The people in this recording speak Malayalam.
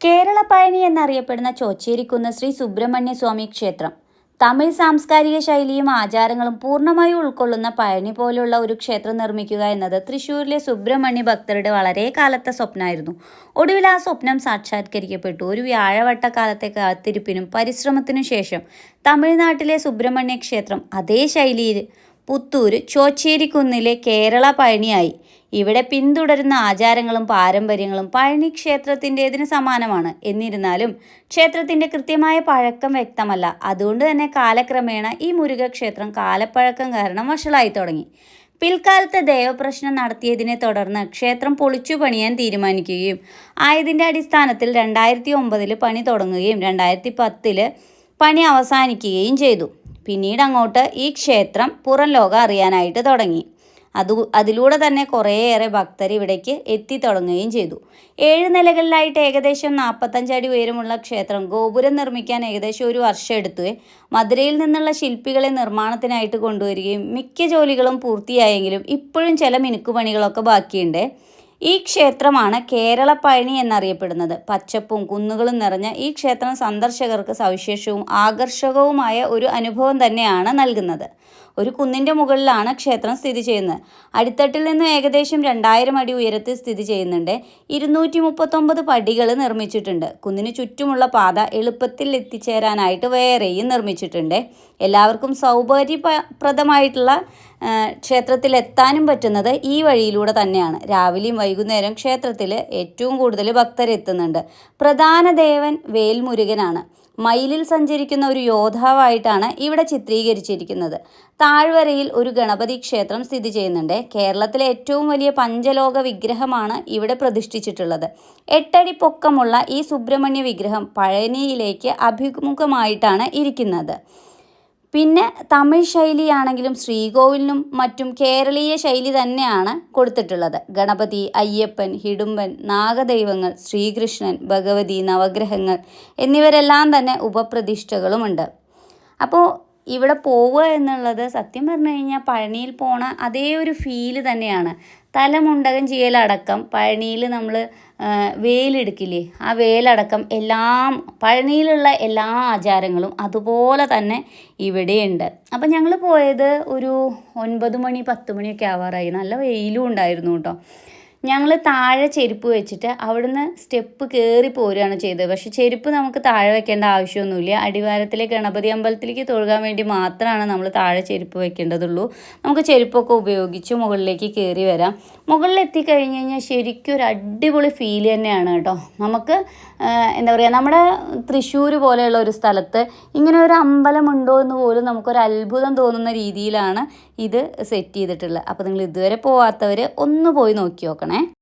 കേരള പഴനി എന്നറിയപ്പെടുന്ന ചോച്ചേരിക്കുന്ന് ശ്രീ സുബ്രഹ്മണ്യ സ്വാമി ക്ഷേത്രം. തമിഴ് സാംസ്കാരിക ശൈലിയും ആചാരങ്ങളും പൂർണമായും ഉൾക്കൊള്ളുന്ന പഴനി പോലുള്ള ഒരു ക്ഷേത്രം നിർമ്മിക്കുക എന്നത് തൃശ്ശൂരിലെ സുബ്രഹ്മണ്യ ഭക്തരുടെ വളരെ കാലത്തെ സ്വപ്നമായിരുന്നു. ഒടുവിൽ ആ സ്വപ്നം സാക്ഷാത്കരിക്കപ്പെട്ടു. ഒരു വ്യാഴവട്ട കാലത്തെ കാത്തിരിപ്പിനും പരിശ്രമത്തിനു ശേഷം തമിഴ്നാട്ടിലെ സുബ്രഹ്മണ്യ ക്ഷേത്രം അതേ ശൈലിയിൽ പുത്തൂർ ചോച്ചേരിക്കുന്നിലെ കേരള പഴനിയായി. ഇവിടെ പിന്തുടരുന്ന ആചാരങ്ങളും പാരമ്പര്യങ്ങളും പഴനി ക്ഷേത്രത്തിന്റെതിന് സമാനമാണ്. എന്നിരുന്നാലും ക്ഷേത്രത്തിന്റെ കൃത്യമായ പഴക്കം വ്യക്തമല്ല. അതുകൊണ്ട് തന്നെ കാലക്രമേണ ഈ മുരുക ക്ഷേത്രം കാലപ്പഴക്കം കാരണം വഷളായി തുടങ്ങി. പിൽക്കാലത്ത് ദേവപ്രശ്നം നടത്തിയതിനെ തുടർന്ന് ക്ഷേത്രം പൊളിച്ചു പണിയാൻ തീരുമാനിക്കുകയും ആയതിന്റെ അടിസ്ഥാനത്തിൽ രണ്ടായിരത്തി ഒമ്പതിൽ പണി തുടങ്ങുകയും രണ്ടായിരത്തി പത്തിൽ പണി അവസാനിക്കുകയും ചെയ്തു. പിന്നീട് അങ്ങോട്ട് ഈ ക്ഷേത്രം പുറം ലോകം അറിയാനായിട്ട് തുടങ്ങി. അത് അതിലൂടെ തന്നെ കുറേയേറെ ഭക്തർ ഇവിടേക്ക് എത്തിത്തുടങ്ങുകയും ചെയ്തു. ഏഴ് നിലകളിലായിട്ട് ഏകദേശം നാൽപ്പത്തഞ്ചടി ഉയരമുള്ള ക്ഷേത്രം ഗോപുരം നിർമ്മിക്കാൻ ഏകദേശം ഒരു വർഷം എടുത്തു. മധുരയിൽ നിന്നുള്ള ശില്പികളെ നിർമ്മാണത്തിനായിട്ട് കൊണ്ടുവരികയും മിക്ക ജോലികളും പൂർത്തിയായെങ്കിലും ഇപ്പോഴും ചില മിനുക്കുപണികളൊക്കെ ബാക്കിയുണ്ട്. ഈ ക്ഷേത്രമാണ് കേരള പഴനി എന്നറിയപ്പെടുന്നത്. പച്ചപ്പും കുന്നുകളും നിറഞ്ഞ ഈ ക്ഷേത്രം സന്ദർശകർക്ക് സവിശേഷവും ആകർഷകവുമായ ഒരു അനുഭവം തന്നെയാണ് നൽകുന്നത്. ഒരു കുന്നിന്റെ മുകളിലാണ് ക്ഷേത്രം സ്ഥിതി ചെയ്യുന്നത്. അടിത്തട്ടിൽ നിന്ന് ഏകദേശം രണ്ടായിരം അടി ഉയരത്തിൽ സ്ഥിതി ചെയ്യുന്നുണ്ട്. ഇരുന്നൂറ്റി മുപ്പത്തൊമ്പത് പടികൾ നിർമ്മിച്ചിട്ടുണ്ട്. കുന്നിന് ചുറ്റുമുള്ള പാത എളുപ്പത്തിൽ എത്തിച്ചേരാനായിട്ട് വേറെയും നിർമ്മിച്ചിട്ടുണ്ട്. എല്ലാവർക്കും സൗകര്യപ്രദമായിട്ടുള്ള ക്ഷേത്രത്തിൽ എത്താനും പറ്റുന്നത് ഈ വഴിയിലൂടെ തന്നെയാണ്. രാവിലെയും വൈകുന്നേരം ക്ഷേത്രത്തിൽ ഏറ്റവും കൂടുതൽ ഭക്തരെത്തുന്നുണ്ട്. പ്രധാന ദേവൻ വേൽമുരുകനാണ്. മയിലിൽ സഞ്ചരിക്കുന്ന ഒരു യോദ്ധാവായിട്ടാണ് ഇവിടെ ചിത്രീകരിച്ചിരിക്കുന്നത്. താഴ്വരയിൽ ഒരു ഗണപതി ക്ഷേത്രം സ്ഥിതി ചെയ്യുന്നുണ്ട്. കേരളത്തിലെ ഏറ്റവും വലിയ പഞ്ചലോക വിഗ്രഹമാണ് ഇവിടെ പ്രതിഷ്ഠിച്ചിട്ടുള്ളത്. എട്ടടി പൊക്കമുള്ള ഈ സുബ്രഹ്മണ്യ വിഗ്രഹം പഴനിയിലേക്ക് അഭിമുഖമായിട്ടാണ് ഇരിക്കുന്നത്. പിന്നെ തമിഴ് ശൈലിയാണെങ്കിലും ശ്രീകോവിലിനും മറ്റും കേരളീയ ശൈലി തന്നെയാണ് കൊടുത്തിട്ടുള്ളത്. ഗണപതി അയ്യപ്പൻ ഹിഡുമ്പൻ നാഗദൈവങ്ങൾ ശ്രീകൃഷ്ണൻ ഭഗവതി നവഗ്രഹങ്ങൾ എന്നിവരെല്ലാം തന്നെ ഉപപ്രതിഷ്ഠകളുമുണ്ട്. അപ്പോൾ ഇവിടെ പോവുക എന്നുള്ളത് സത്യം പറഞ്ഞു കഴിഞ്ഞാൽ പഴനിയിൽ പോണ അതേ ഒരു ഫീൽ തന്നെയാണ്. തലമുണ്ടകം ചെയ്യലടക്കം പഴനിയിൽ നമ്മൾ വേലെടുക്കില്ലേ ആ വേലടക്കം എല്ലാം പഴനിയിലുള്ള എല്ലാ ആചാരങ്ങളും അതുപോലെ തന്നെ ഇവിടെയുണ്ട്. അപ്പം ഞങ്ങൾ പോയത് ഒരു ഒൻപത് മണി പത്ത് മണിയൊക്കെ ആവാറായി. നല്ല വെയിലും ഉണ്ടായിരുന്നു കേട്ടോ. ഞങ്ങൾ താഴെ ചെരുപ്പ് വെച്ചിട്ട് അവിടുന്ന് സ്റ്റെപ്പ് കയറി പോരുകയാണ് ചെയ്തത്. പക്ഷേ ചെരുപ്പ് നമുക്ക് താഴെ വെക്കേണ്ട ആവശ്യമൊന്നുമില്ല. അടിവാരത്തിലെ ഗണപതി അമ്പലത്തിലേക്ക് തൊഴുകാൻ വേണ്ടി മാത്രമാണ് നമ്മൾ താഴെ ചെരുപ്പ് വെക്കേണ്ടതുള്ളൂ. നമുക്ക് ചെരുപ്പൊക്കെ ഉപയോഗിച്ച് മുകളിലേക്ക് കയറി വരാം. മുകളിലെത്തി കഴിഞ്ഞ് കഴിഞ്ഞാൽ ശരിക്കും ഒരു അടിപൊളി ഫീൽ തന്നെയാണ് കേട്ടോ. നമുക്ക് എന്താ പറയുക നമ്മുടെ തൃശ്ശൂർ പോലെയുള്ള ഒരു സ്ഥലത്ത് ഇങ്ങനെ ഒരു അമ്പലമുണ്ടോ എന്ന് പോലും നമുക്കൊരു അത്ഭുതം തോന്നുന്ന രീതിയിലാണ് ഇത് സെറ്റ് ചെയ്തിട്ടുള്ളത്. അപ്പോൾ നിങ്ങൾ ഇതുവരെ പോവാത്തവർ ഒന്ന് പോയി നോക്കി നോക്കണം.